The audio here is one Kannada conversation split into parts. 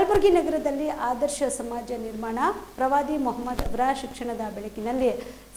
ಕಲಬುರಗಿ ನಗರದಲ್ಲಿ ಆದರ್ಶ ಸಮಾಜ ನಿರ್ಮಾಣ, ಪ್ರವಾದಿ ಮೊಹಮ್ಮದ್ ಅವರ ಶಿಕ್ಷಣದ ಬೆಳಕಿನಲ್ಲಿ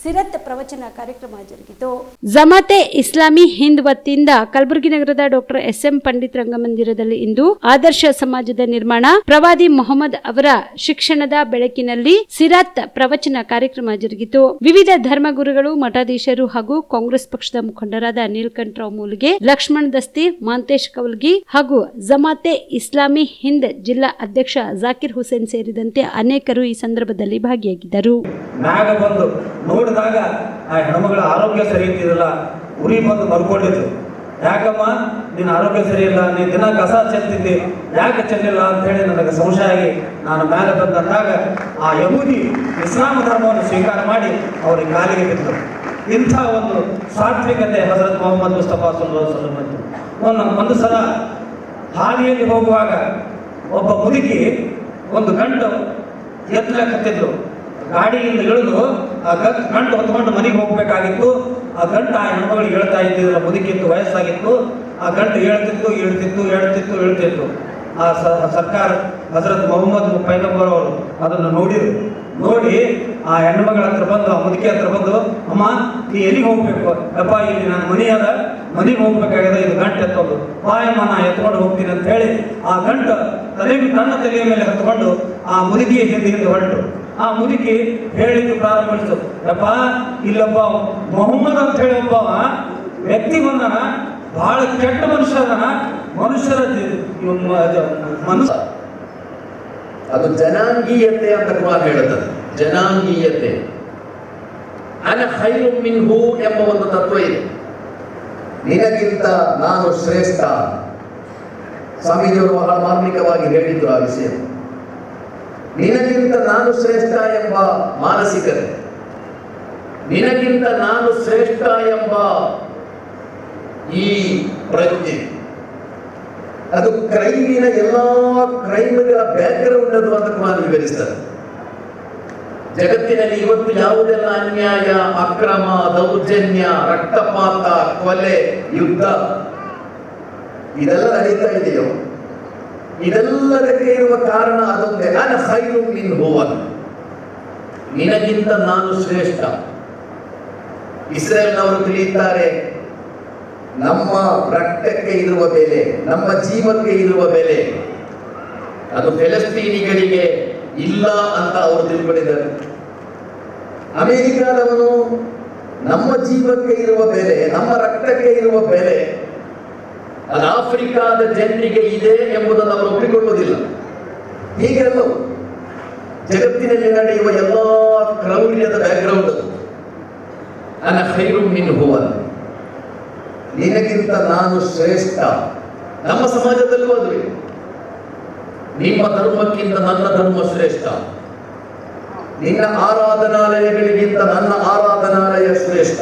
ಸಿರತ್ ಪ್ರವಚನ ಕಾರ್ಯಕ್ರಮ ಜರುಗಿತು. ಜಮಾತೆ ಇಸ್ಲಾಮಿ ಹಿಂದ್ ವತಿಯಿಂದ ಕಲಬುರಗಿ ನಗರದ ಡಾಕ್ಟರ್ ಎಸ್ ಎಂ ಪಂಡಿತ್ ರಂಗಮಂದಿರದಲ್ಲಿ ಇಂದು ಆದರ್ಶ ಸಮಾಜದ ನಿರ್ಮಾಣ, ಪ್ರವಾದಿ ಮೊಹಮ್ಮದ್ ಅವರ ಶಿಕ್ಷಣದ ಬೆಳಕಿನಲ್ಲಿ ಸಿರತ್ ಪ್ರವಚನ ಕಾರ್ಯಕ್ರಮ ಜರುಗಿತು. ವಿವಿಧ ಧರ್ಮಗುರುಗಳು, ಮಠಾಧೀಶರು ಹಾಗೂ ಕಾಂಗ್ರೆಸ್ ಪಕ್ಷದ ಮುಖಂಡರಾದ ನೀಲಕಂಠರಾವ್ ಮೂಲಿಗೆ, ಲಕ್ಷ್ಮಣ್ ದಸ್ತಿ, ಮಾಂತೇಶ್ ಕವಲ್ಗಿ ಹಾಗೂ ಜಮಾತೆ ಇಸ್ಲಾಮಿ ಹಿಂದ್ ಜಿಲ್ಲಾ ಅಧ್ಯಕ್ಷ ಜಾಕಿರ್ ಹುಸೇನ್ ಸೇರಿದಂತೆ ಅನೇಕರು ಈ ಸಂದರ್ಭದಲ್ಲಿ ಭಾಗಿಯಾಗಿದ್ದರು. ಮ್ಯಾಗ ಬಂದು ನೋಡಿದಾಗ ಆ ಹೆಣ್ಮಗಳ ಆರೋಗ್ಯ ಸರಿ ಇದ್ದಿರಲ್ಲ ಉರಿ ಬಂದು ಬರ್ಕೊಂಡಿತ್ತು ಯಾಕಮ್ಮ, ನಿನ್ನ ಆರೋಗ್ಯ ಸರಿ ಇಲ್ಲ ನೀನು ದಿನ ಕಸ ಚೆಲ್ತಿದ್ದಿ ಯಾಕೆ ಚೆಲ್ಲಿಲ್ಲ ಅಂತ ಹೇಳಿ ನನಗೆ ಸಂಶಯ ನಾನು ಮೇಲೆ ಬಂದಂದಾಗ ಆ ಯಹೂದಿ ಇಸ್ಲಾಂ ಧರ್ಮವನ್ನು ಸ್ವೀಕಾರ ಮಾಡಿ ಅವರಿಗೆ ಕಾಲಿಗೆ ಬಿತ್ತು. ಇಂಥ ಒಂದು ಸಾತ್ವಿಕತೆ ಹಜರತ್ ಮೊಹಮ್ಮದ್ ಮುಸ್ತಫಾ ವಸಲ್ಲಂ ಒಂದು ಒಂದು ಸಲ ಹಾದಿಯಲ್ಲಿ ಹೋಗುವಾಗ ಒಬ್ಬ ಮುದುಕಿ ಒಂದು ಗಂಟು ಎತ್ತಲಕತ್ತಿದ್ರು ಗಾಡಿಯಿಂದ ಇಳಿದು ಆ ಗಂಟ್ ಗಂಟು ಹೊತ್ಕೊಂಡು ಮನೆಗೆ ಹೋಗ್ಬೇಕಾಗಿತ್ತು. ಆ ಗಂಟು ಆ ಹೆಣ್ಮಗಳು ಹೇಳ್ತಾ ಇದ್ದಿಲ್ಲ ಮುದುಕಿತ್ತು, ವಯಸ್ಸಾಗಿತ್ತು. ಆ ಗಂಟು ಹೇಳ್ತಿತ್ತು ಹೇಳ್ತಿತ್ತು ಹೇಳ್ತಿತ್ತು ಹೇಳ್ತಿತ್ತು. ಆ ಸರ್ಕಾರ ಹಜರತ್ ಮೊಹಮ್ಮದ್ ಪೈಗಂಬರ್ ಅವರು ಅದನ್ನು ನೋಡಿದ್ರು. ನೋಡಿ ಆ ಹೆಣ್ಮಗಳ ಹತ್ರ ಬಂದು, ಆ ಮುದುಕಿ ಹತ್ರ ಬಂದು, ಅಮ್ಮ, ನೀ ಎಲ್ಲಿಗೆ ಹೋಗ್ಬೇಕು? ಅಪ್ಪ, ಇಲ್ಲಿ ನನ್ನ ಮನೆ ಅದ ಮನೆಗೆ ಹೋಗ್ಬೇಕಾಗಿದೆ, ಇದು ಗಂಟೆ ಎತ್ತೋದು. ಪಾಯಮಾನ ಎತ್ಕೊಂಡು ಹೋಗ್ತೀನಿ ಅಂತ ಹೇಳಿ ಆ ಗಂಟು ತಲೆ ತನ್ನ ತಲೆಯ ಮೇಲೆ ಹತ್ಕೊಂಡು ಆ ಮುದುಕಿಯ ಹಿಂದೆ ಹಿಂದೆ ಹೊರಟು. ಆ ಮುದುಕಿ ಹೇಳಿದ್ದು ಪ್ರಾರಂಭಿಸು ಅಪ್ಪ, ಇಲ್ಲೊಬ್ಬ ಮೊಹಮ್ಮದ್ ಅಂತ ಹೇಳಿ ಒಬ್ಬ ವ್ಯಕ್ತಿ ಬಂದನ. ಬಹಳ ಕೆಟ್ಟ ಮನುಷ್ಯ ಅದನ. ಮನುಷ್ಯರ ಮನುಷ್ಯ ಅದು ಜನಾಂಗೀಯತೆ ಅಂತ ಕುಮಾರ್ ಹೇಳುತ್ತದೆ. ಜನಾಂಗೀಯತೆ. ಅನ ಖೈರು ಮಿನ್ಹು ಎಂಬ ಒಂದು ತತ್ವ ಇದೆ. ನಿನಗಿಂತ ನಾನು ಶ್ರೇಷ್ಠ. ಸ್ವಾಮೀಜಿಯವರು ಬಹಳ ಮಾರ್ಮಿಕವಾಗಿ ಹೇಳಿದ್ರು ಆ ವಿಷಯ. ನಿನಗಿಂತ ನಾನು ಶ್ರೇಷ್ಠ ಎಂಬ ಮಾನಸಿಕತೆ. ನಿನಗಿಂತ ನಾನು ಶ್ರೇಷ್ಠ ಎಂಬ ಈ ಪ್ರಜ್ಞೆ. ಅದು ಕ್ರೈಮಿನ ಎಲ್ಲಾ ಕ್ರೈಮ್ಗಳ ಬ್ಯಾಕ್ಗ್ರೌಂಡ್ ಅಂತ ಕುಮಾರ್ ವಿವರಿಸ್ತಾರೆ. ಜಗತ್ತಿನಲ್ಲಿ ಇವತ್ತು ಯಾವುದೆಲ್ಲ ಅನ್ಯಾಯ, ಅಕ್ರಮ, ದೌರ್ಜನ್ಯ, ರಕ್ತಪಾತ, ಕೊಲೆ, ಯುದ್ಧ, ಇದೆಲ್ಲ ನಡೀತಾ ಇದೆಯೋ? ಇದೆಲ್ಲದಕ್ಕೆ ಇರುವ ಕಾರಣ ಅದೊಂದೇ. ನಾನು ಸೈರು ನಿನ್ ಹೋವನ್. ನಿನಗಿಂತ ನಾನು ಶ್ರೇಷ್ಠ. ಇಸ್ರೇಲ್ನವರು ತಿಳಿಯುತ್ತಾರೆ, ನಮ್ಮ ರಕ್ತಕ್ಕೆ ಇರುವ ಬೆಲೆ, ನಮ್ಮ ಜೀವಕ್ಕೆ ಇರುವ ಬೆಲೆ, ಅದು ಫೆಲಸ್ತೀನಿಗಳಿಗೆ ಇಲ್ಲ ಅಂತ ಅವರು ತಿಳ್ಕೊಂಡಿದ್ದಾರೆ. ಅಮೆರಿಕಾದವನು ನಮ್ಮ ಜೀವಕ್ಕೆ ಇರುವ ಬೆಲೆ, ನಮ್ಮ ರಕ್ತಕ್ಕೆ ಇರುವ ಬೆಲೆ, ಅದು ಆಫ್ರಿಕಾದ ಜನರಿಗೆ ಇದೆ ಎಂಬುದನ್ನು ಅವರು ಒಪ್ಪಿಕೊಳ್ಳುವುದಿಲ್ಲ. ಹೀಗೆಲ್ಲ ಜಗತ್ತಿನಲ್ಲಿ ನಡೆಯುವ ಎಲ್ಲ ಕ್ರೌರ್ಯದ ಬ್ಯಾಕ್ಗ್ರೌಂಡ್ ನನ್ನ ಖೈರು ಮಿನ್ ಹುವನ್ ನಿನಗಿಂತ ನಾನು ಶ್ರೇಷ್ಠ. ನಮ್ಮ ಸಮಾಜದಲ್ಲೂ ಅದುವೆ ನಿಮ್ಮ ಧರ್ಮಕ್ಕಿಂತ ನನ್ನ ಧರ್ಮ ಶ್ರೇಷ್ಠ. ನಿನ್ನ ಆರಾಧನಾಲಯಗಳಿಗಿಂತ ನನ್ನ ಆರಾಧನಾಲಯ ಶ್ರೇಷ್ಠ.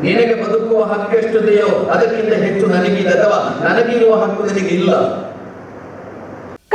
ನಿನಗೆ ಬದುಕುವ ಹಕ್ಕೆಷ್ಟಿದೆಯೋ ಅದಕ್ಕಿಂತ ಹೆಚ್ಚು ನನಗಿದೆ ಅಥವಾ ನನಗಿರುವ ಹಕ್ಕು ನಿನಗಿಲ್ಲ.